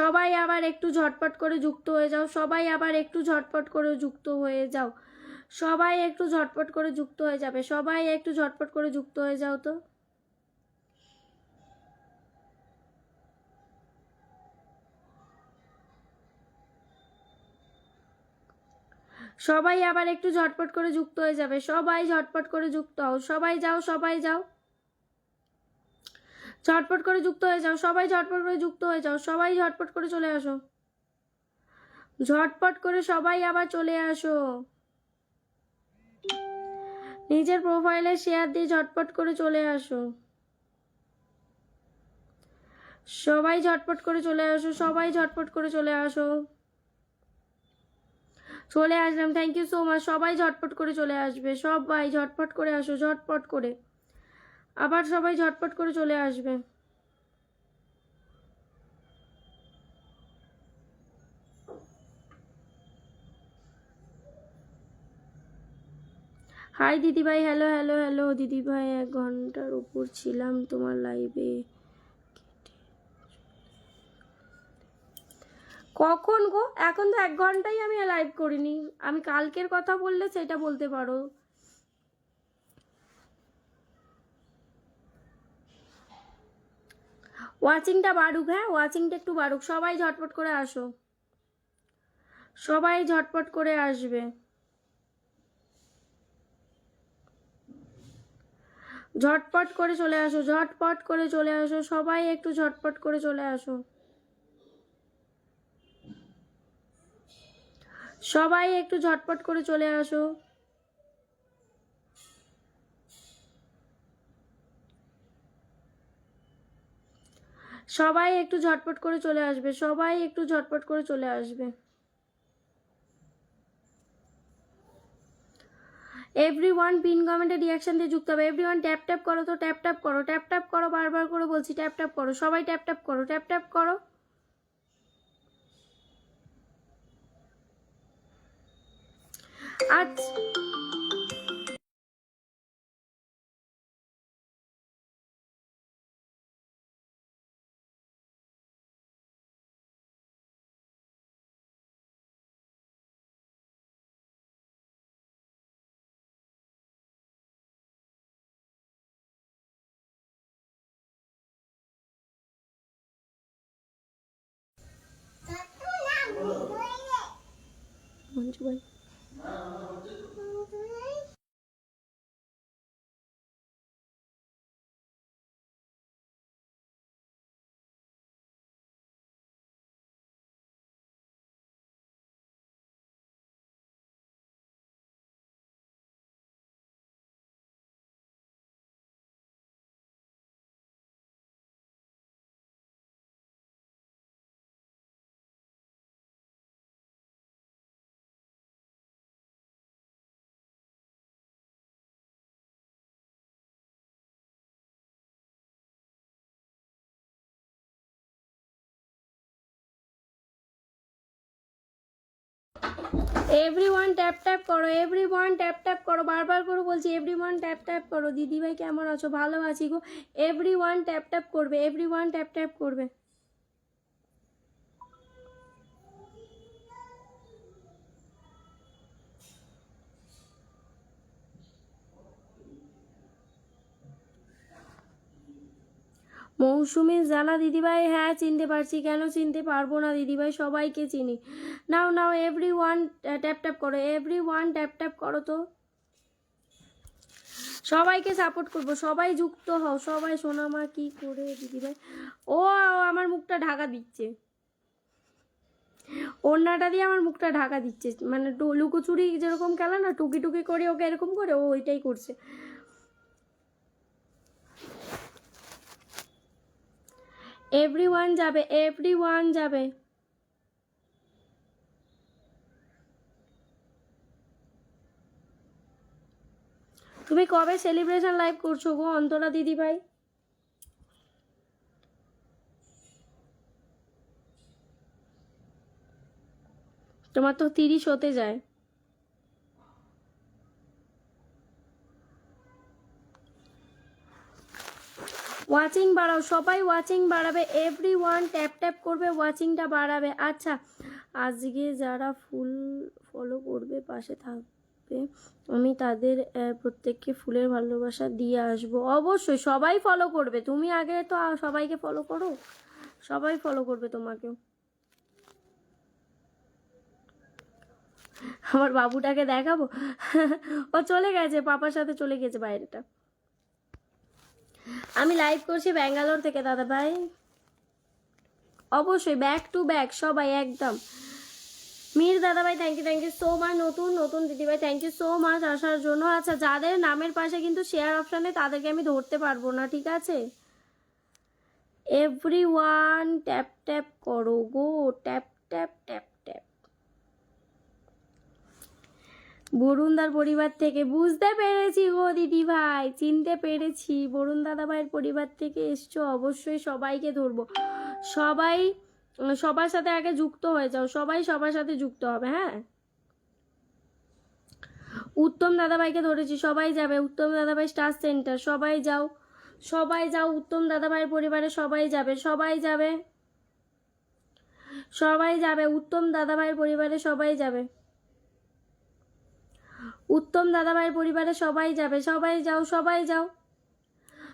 সবাই আবার একটু ঝটপট করে যুক্ত হয়ে যাও, সবাই আবার একটু ঝটপট করে যুক্ত হয়ে যাও। সবাই একটু ঝটপট করে যুক্ত হয়ে যাবে, সবাই একটু ঝটপট করে যুক্ত হয়ে যাও তো। সবাই আবার একটু ঝটপট করে যুক্ত হয়ে যাবে, সবাই ঝটপট করে যুক্ত হও, সবাই যাও সবাই যাও। ঝটপট করে যুক্ত হয়ে যাও, সবাই ঝটপট করে যুক্ত হয়ে যাও, সবাই ঝটপট করে চলে আসো। ঝটপট করে সবাই আবার চলে আসো। নিজের প্রোফাইলে শেয়ার দিয়ে ঝটপট করে চলে আসো। সবাই ঝটপট করে চলে আসো, সবাই ঝটপট করে চলে আসো। চলে আসলাম থ্যাংক ইউ সো মাচ সবাই ঝটপট করে চলে আসবে, সবাই ঝটপট করে আসো, ঝটপট করে। আবার সবাই ঝটপট করে চলে আসবে। হাই দিদিভাই। হ্যালো হ্যালো হ্যালো দিদিভাই, এক ঘণ্টার উপর ছিলাম তোমার লাইভে কখন গো? এখন তো এক ঘন্টাই আমি লাইভ করিনি। আমি কালকের কথা বললে সেটা বলতে পারো। ওয়াচিংটা বাড়ুক হ্যাঁ? ওয়াচিংটা একটু বাড়ুক। সবাই ঝটপট করে আসো। সবাই ঝটপট করে আসবে। ঝটপট করে চলে আসো, ঝটপট করে চলে আসো। সবাই একটু ঝটপট করে চলে আসো। সবাই একটু ঝটপট করে চলে আসো। সবাই একটু ঝটপট করে চলে আসবে, সবাই একটু ঝটপট করে চলে আসবে। এভরি ওয়ান পিন কমেন্টে রিয়াকশন দিয়ে যুক্ত হবে। এভরি ওয়ান ট্যাপ ট্যাপ করো তো ট্যাপ ট্যাপ করো ট্যাপ ট্যাপ করো, বারবার করে বলছি ট্যাপ ট্যাপ করো, সবাই ট্যাপ ট্যাপ করো ট্যাপ ট্যাপ করো। আচ্ছা। enjoy. Everyone tap tap করো এভরি ওয়ান ট্যাপ ট্যাপ করো, বারবার করে বলছি এভরি ওয়ান ট্যাপ ট্যাপ করো। দিদিভাই কেমন আছো? ভালো আছি গো। এভরি ওয়ান ট্যাপ ট্যাপ করবে এভরি ওয়ান ট্যাপ ট্যাপ করবে। মৌসুমী জ্বালা, দিদিভাই হ্যাঁ চিনতে পারছি। কেন চিনতে পারব না, দিদিভাই? সবাইকে চিনি। নাও নাও এভরি ওয়ান ট্যাপ ট্যাপ করো। এভরি ওয়ান ট্যাপ ট্যাপ করো তো। সবাইকে সাপোর্ট করব। সবাই যুক্ত হও। সবাই সোনামা কি করে, দিদিভাই? ও, আমার মুখটা ঢাকা দিচ্ছে। ওড়নাটা দিয়ে আমার মুখটা ঢাকা দিচ্ছে। মানে লুকোচুরি যেরকম খেলা না টুকি টুকি করে ওকে এরকম করে, ও ওইটাই করছে। এভরি ওয়ান যাবে এভরি ওয়ান যাবে। তুমি কবে সেলিব্রেশন লাইভ করছ গো, অন্তরা দিদি ভাই? তোমার তো তিরিশ হতে যায়। ওয়াচিং বাড়াও। সবাই ওয়াচিং বাড়াবে। এভরি ওয়ান ট্যাপ ট্যাপ করবে ওয়াচিংটা বাড়াবে। আচ্ছা আজকে যারা ফুল ফলো করবে, পাশে থাকবে, আমি তাদের প্রত্যেককে ফুলের ভালোবাসা দিয়ে আসব। অবশ্যই সবাই ফলো করবে। তুমি আগে তো সবাইকে ফলো করো। সবাই ফলো করবে তোমাকেও। আমার বাবুটাকে দেখাবো? ও চলে গেছে, পাপার সাথে চলে গেছে বাইরেটা। আমি লাইভ করছি ব্যাঙ্গালোর থেকে দাদা ভাই অবশ্যই ব্যাক টু ব্যাক সবাই একদম। মীর দাদা ভাই thank you thank you so much নতুন নতুন দিদিভাই থ্যাংক ইউ সো মাচ আসার জন্য। আচ্ছা যাদের নামের পাশে কিন্তু শেয়ার অপশানে তাদেরকে আমি ধরতে পারব না, ঠিক আছে? এভরি ওয়ান ট্যাপ ট্যাপ করো গো ট্যাপ ট্যাপ বরুণদার পরিবার থেকে, বুঝতে পেরেছি গো দিদি ভাই চিনতে পেরেছি। বরুণ দাদা ভাইয়ের পরিবার থেকে এসছো, অবশ্যই সবাইকে ধরবো। সবাই, সবার সাথে আগে যুক্ত হয়ে যাও, সবাই সবার সাথে যুক্ত হবে হ্যাঁ? উত্তম দাদাভাইকে ধরেছি, সবাই যাবে। উত্তম দাদাভাই স্টার সেন্টার, সবাই যাও। সবাই যাও, উত্তম দাদাভাইয়ের পরিবারে সবাই যাবে সবাই যাবে। সবাই যাবে, উত্তম দাদাভাইয়ের পরিবারে সবাই যাবে। উত্তম দাদাভাইয়ের পরিবারে সবাই যাবে। সবাই যাও সবাই যাও।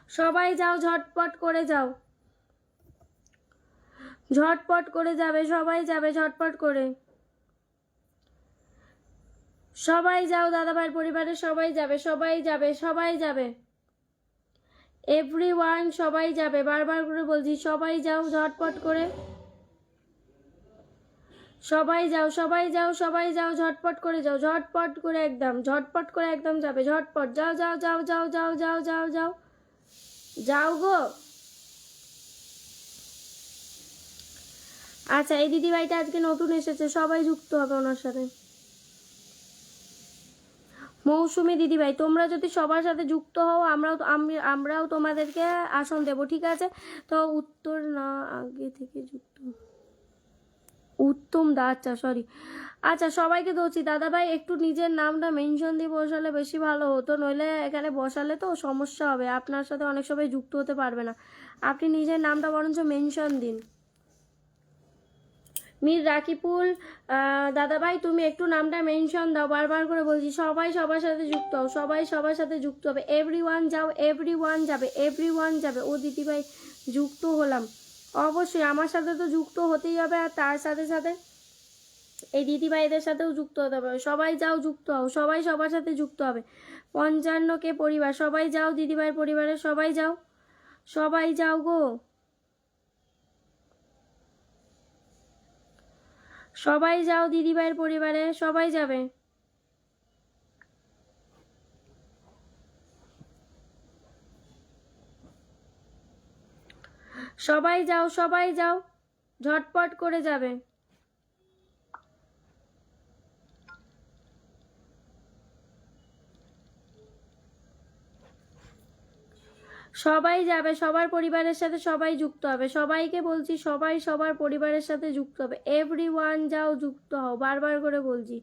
সবাই যাও, ঝটপট করে যাও। ঝটপট করে যাবে, সবাই যাবে, ঝটপট করে। সবাই যাও, দাদাভাইয়ের পরিবারে সবাই যাবে সবাই যাবে সবাই যাবে। এভরি সবাই যাবে। বারবার করে বলছি, সবাই যাও, ঝটপট করে। সবাই যাও সবাই যাও সবাই যাও, ঝটপট করে যাও, ঝটপট করে একদম, ঝটপট করে একদম যাবে, ঝটপট, যাও যাও যাও যাও যাও যাও যাও যাও। যাও গো। আচ্ছা এই দিদিভাইটা আজকে নতুন এসেছে, সবাই যুক্ত হবে ওনার সাথে। মৌসুমি দিদিভাই, তোমরা যদি সবার সাথে যুক্ত হও, আমরাও আমি- আমরাও তোমাদেরকে আসন দেব, ঠিক আছে? তো উত্তর না, আগে থেকে যুক্ত। উত্তম দা আচ্ছা সরি আচ্ছা সবাইকে ধরছি। দাদা ভাই একটু নিজের নামটা মেনশন দিয়ে বসালে বেশি ভালো হতো নইলে এখানে বসালে তো সমস্যা হবে। আপনার সাথে অনেক সবাই যুক্ত হতে পারবে না। আপনি নিজের নামটা বরঞ্চ মেনশন দিন। মীর রাকিপুল আহ, দাদাভাই তুমি একটু নামটা মেনশন দাও। বারবার করে বলছি সবাই সবার সাথে যুক্ত হও। সবাই সবার সাথে যুক্ত হবে। এভরি ওয়ান যাও এভরি ওয়ান যাবে এভরি ওয়ান যাবে। ও দিদিভাই যুক্ত হলাম। অবশ্যই, আমার সাথে তো যুক্ত হতেই হবে আর তার সাথে সাথে এই দিদিভাইদের সাথেও যুক্ত হতে হবে। সবাই যাও যুক্ত হও, সবাই সবার সাথে যুক্ত হবে। পঞ্চান্ন কে পরিবার, সবাই যাও দিদিভাইয়ের পরিবারে, সবাই যাও। সবাই যাও গো। সবাই যাও দিদিভাইয়ের পরিবারে, সবাই যাবে। সবাই যাও সবাই যাও। ঝটপট করে যাবে। সবাই যাবে, সবার পরিবারের সাথে সবাই যুক্ত হবে। সবাইকে বলছি, সবাই সবার পরিবারের সাথে যুক্ত হবে। এভরি ওয়ান যাও, যুক্ত হও। বারবার করে বলছি।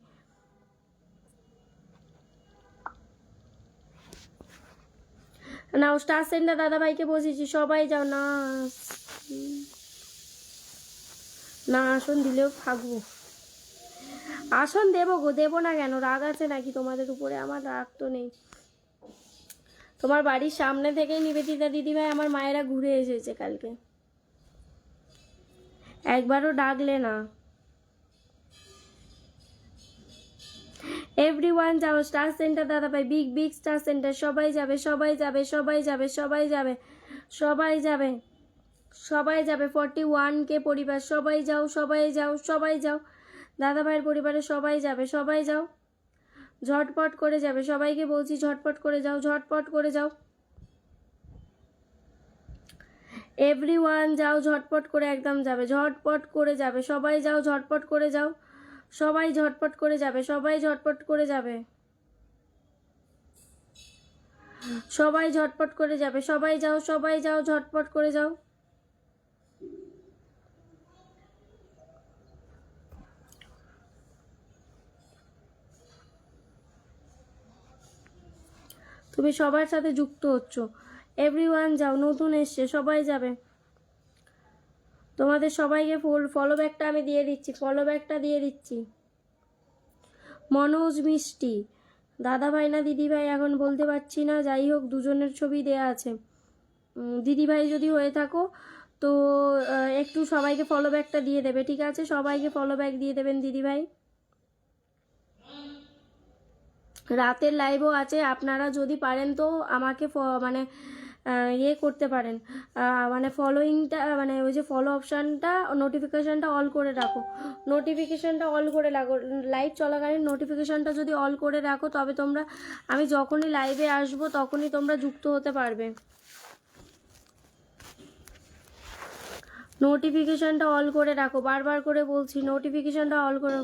না স্টার সেন্টার দাদাভাইকে বসেছি সবাই যাও, না। না, আসন দিলেও থাকব। আসন দেবো গো, দেবো না কেন? রাগ আছে নাকি তোমাদের উপরে? আমার রাগ তো নেই। তোমার বাড়ির সামনে থেকেই নিবেদিতা দিদিভাই আমার মায়েরা ঘুরে এসেছে কালকে। একবারও ডাকলে না। এভরি ওয়ান যাও স্টার সেন্টার দাদা ভাই বিগ বিগ স্টার সেন্টার সবাই যাবে সবাই যাবে সবাই যাবে সবাই যাবে সবাই যাবে সবাই যাবে। ফর্টি ওয়ান কে পরিবার, সবাই যাও সবাই যাও সবাই যাও। দাদা ভাইয়ের পরিবারে সবাই যাবে, সবাই যাও। ঝটপট করে যাবে, সবাইকে বলছি ঝটপট করে যাও, ঝটপট করে যাও। এভরি ওয়ান যাও, ঝটপট করে একদম যাবে, ঝটপট করে যাবে, সবাই যাও, ঝটপট করে যাও। সবাই ঝটপট করে যাবে, সবাই ঝটপট করে যাবে। সবাই ঝটপট করে যাবে, সবাই যাও সবাই যাও, ঝটপট করে যাও। তুমি সবার সাথে যুক্ত হচ্ছ। এভরিওয়ান যাও, নতুন এসছে, সবাই যাবে। তোমাদের সবাইকে ফুল ফলো ব্যাকটা আমি দিয়ে দিচ্ছি ফলো ব্যাকটা দিয়ে দিচ্ছি। মনোজ মিষ্টি, দাদা ভাই না দিদি ভাই এখন বলতে পারছি না, যাই হোক দুজনের ছবি দেয়া আছে। দিদি ভাই যদি হয়ে থাকো, তো একটু সবাইকে ফলো ব্যাকটা দিয়ে দেবে, ঠিক আছে? সবাইকে ফলো ব্যাক দিয়ে দেবেন দিদি ভাই। রাতের লাইভও আছে, আপনারা যদি পারেন তো আমাকে মানে ইয়ে করতে পারেন। মানে ফলোয়িংটা মানে ওই যে ফলো অপশানটা নোটিফিকেশানটা অল করে রাখো। নোটিফিকেশানটা অল করে রাখো। লাইভ চলাকালীন নোটিফিকেশানটা যদি অল করে রাখো, তবে তোমরা, আমি যখনই লাইভে আসব, তখনই তোমরা যুক্ত হতে পারবে। নোটিফিকেশানটা অল করে রাখো। বারবার করে বলছি নোটিফিকেশানটা অল করে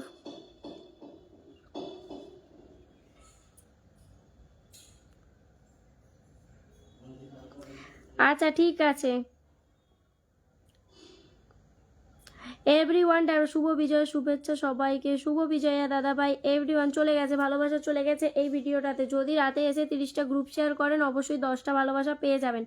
আচ্ছা ঠিক আছে। এভরি ওয়ান শুভ বিজয়, শুভেচ্ছা সবাইকে। শুভ বিজয়া দাদা ভাই এভরি ওয়ান চলে গেছে, ভালোবাসা চলে গেছে। এই ভিডিওটাতে যদি রাতে এসে তিরিশটা গ্রুপ শেয়ার করেন, অবশ্যই দশটা ভালোবাসা পেয়ে যাবেন।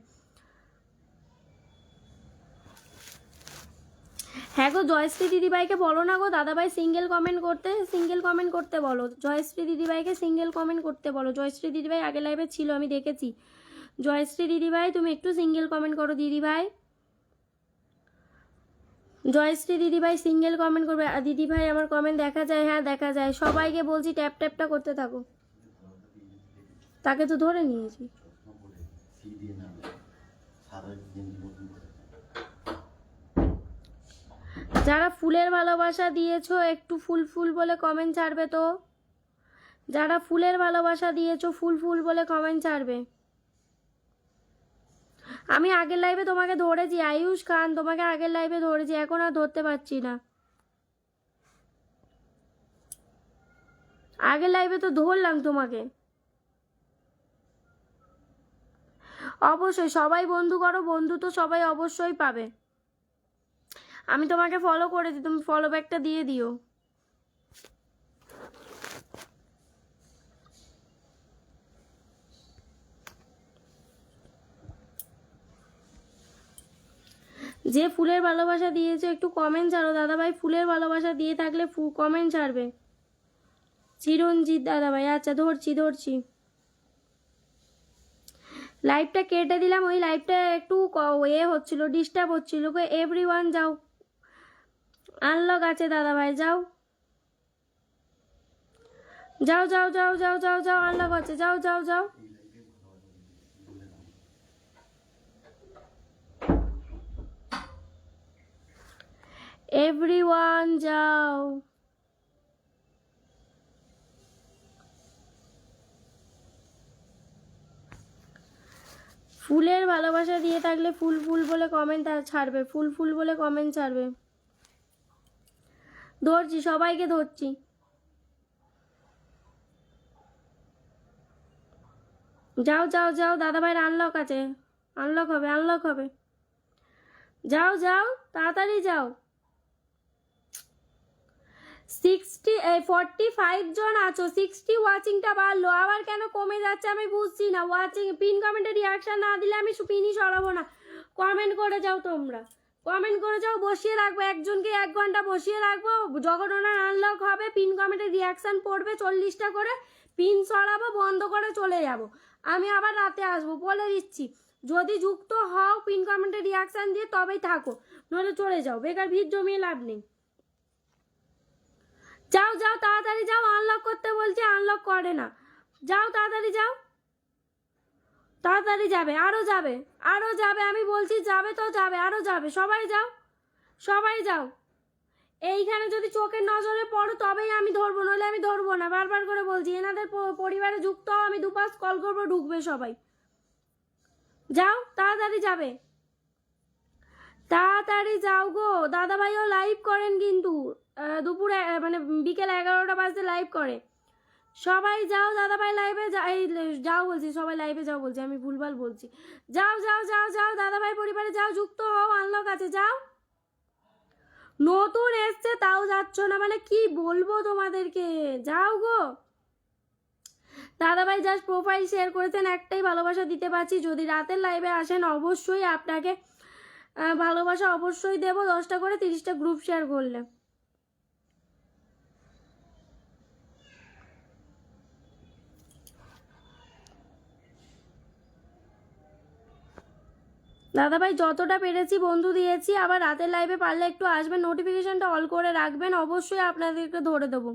হ্যাঁ গো, জয়শ্রী দিদিভাইকে বলো না গো, দাদাভাই সিঙ্গেল কমেন্ট করতে সিঙ্গেল কমেন্ট করতে বলো। জয়শ্রী দিদিভাইকে সিঙ্গেল কমেন্ট করতে বলো। জয়শ্রী দিদিভাই আগে লাইভে ছিল, আমি দেখেছি। জয়শ্রী দিদিভাই তুমি একটু সিঙ্গেল কমেন্ট করো দিদিভাই জয়শ্রী দিদিভাই সিঙ্গেল কমেন্ট করবে। আর দিদিভাই আমার কমেন্ট দেখা যায় হ্যাঁ দেখা যায়। সবাইকে বলছি ট্যাপ ট্যাপটা করতে থাকো। তাকে তো ধরে নিয়েছি। যারা ফুলের ভালোবাসা দিয়েছ, একটু ফুল ফুল বলে কমেন্ট ছাড়বে তো। যারা ফুলের ভালোবাসা দিয়েছ, ফুল ফুল বলে কমেন্ট ছাড়বে। আমি আগের লাইভে তোমাকে ধরেছি, আয়ুষ খান, তোমাকে আগের লাইভে ধরেছি, এখন আর ধরতে পারছি না। আগের লাইভে তো ধরলাম তোমাকে। অবশ্যই, সবাই বন্ধু করো, বন্ধু তো সবাই অবশ্যই পাবে। আমি তোমাকে ফলো করেছি, তুমি ফলো ব্যাকটা দিয়ে দিও। যে ফুলের ভালোবাসা দিয়েছে, একটু কমেন্ট ছাড়ো। দাদাভাই, ফুলের ভালোবাসা দিয়ে থাকলে ফু কমেন্ট ছাড়বে। চিরঞ্জিত দাদাভাই আচ্ছা ধরছি ধরছি। লাইভটা কেটে দিলাম, ওই লাইভটা একটু এ হচ্ছিল ডিস্টার্ব হচ্ছিল। এভরি ওয়ান যাও। আনলক আছে দাদাভাই, যাও। যাও যাও যাও যাও যাও যাও আনলক আছে। যাও যাও যাও। এভরি ওয়ান যাও। ফুলের ভালোবাসা দিয়ে থাকলে ফুল ফুল বলে কমেন্ট ছাড়বে, ফুল ফুল বলে কমেন্ট ছাড়বে। ধরছি, সবাইকে ধরছি। যাও যাও যাও দাদা ভাইয়ের আনলক আছে। আনলক হবে আনলক হবে। যাও যাও, তাড়াতাড়ি যাও। সিক্সটি ফর্টি ফাইভ জন আছো। সিক্সটি ওয়াচিংটা বাড়লো। আবার কেন কমে যাচ্ছে আমি বুঝছি না। ওয়াচিং পিন না দিলে আমি পিনই সরাবো না। কমেন্ট করে যাও তোমরা। কমেন্ট করে যাও, বসিয়ে এক ঘণ্টা বসিয়ে আনলক হবে পিন রিয়াকশন পড়বে চল্লিশটা করে। পিন সরাবো, বন্ধ করে চলে যাব। আমি আবার রাতে আসব, বলে দিচ্ছি। যদি যুক্ত হও পিন কমেন্টে রিয়াকশন দিয়ে তবেই থাকো। নইলে চলে যাও। বেকার ভিড় জমিয়ে লাভ নেই। যাও যাও, তাড়াতাড়ি যাও আনলক করতে বলছে আনলক করে না। যাও, তাড়াতাড়ি যাও। তাড়াতাড়ি যাবে, আরও যাবে আরও যাবে, আমি বলছি যাবে তো যাবে, আরও যাবে, সবাই যাও সবাই যাও। এইখানে যদি চোখের নজরে পড়ো, তবেই আমি ধরবো, নইলে আমি ধরবো না। বারবার করে বলছি, এনাদের পরিবারে যুক্ত আমি দুপাশ কল করব, ঢুকবে সবাই। যাও, তাড়াতাড়ি যাবে। তাড়াতাড়ি যাও গো। দাদা ভাইও লাইভ করেন কিন্তু। দুপুরে মানে বিকেল এগারোটা বাজতে লাইভ করে। সবাই যাও দাদা ভাই লাইভে যাও বলছি, সবাই লাইভে যাও বলছি, আমি ভুলভাল বলছি। যাও যাও যাও যাও দাদা ভাই পরিবারে যাও, যুক্ত হও আনলক আছে, যাও। নতুন এসছে, তাও যাচ্ছ না মানে কি বলব তোমাদেরকে? যাও গো। দাদাভাই জাস্ট প্রোফাইল শেয়ার করেছেন, একটাই ভালোবাসা দিতে পারছি। যদি রাতের লাইভে আসেন, অবশ্যই আপনাকে ভালোবাসা অবশ্যই দেবো, দশটা করে তিরিশটা গ্রুপ শেয়ার করলে। দাদাভাই, যতটা পেরেছি বন্ধু দিয়েছি, আবার রাতের লাইভে পারলে একটু আসবেন নোটিফিকেশনটা অল করে রাখবেন, অবশ্যই আপনাদেরকে ধরে দেবো।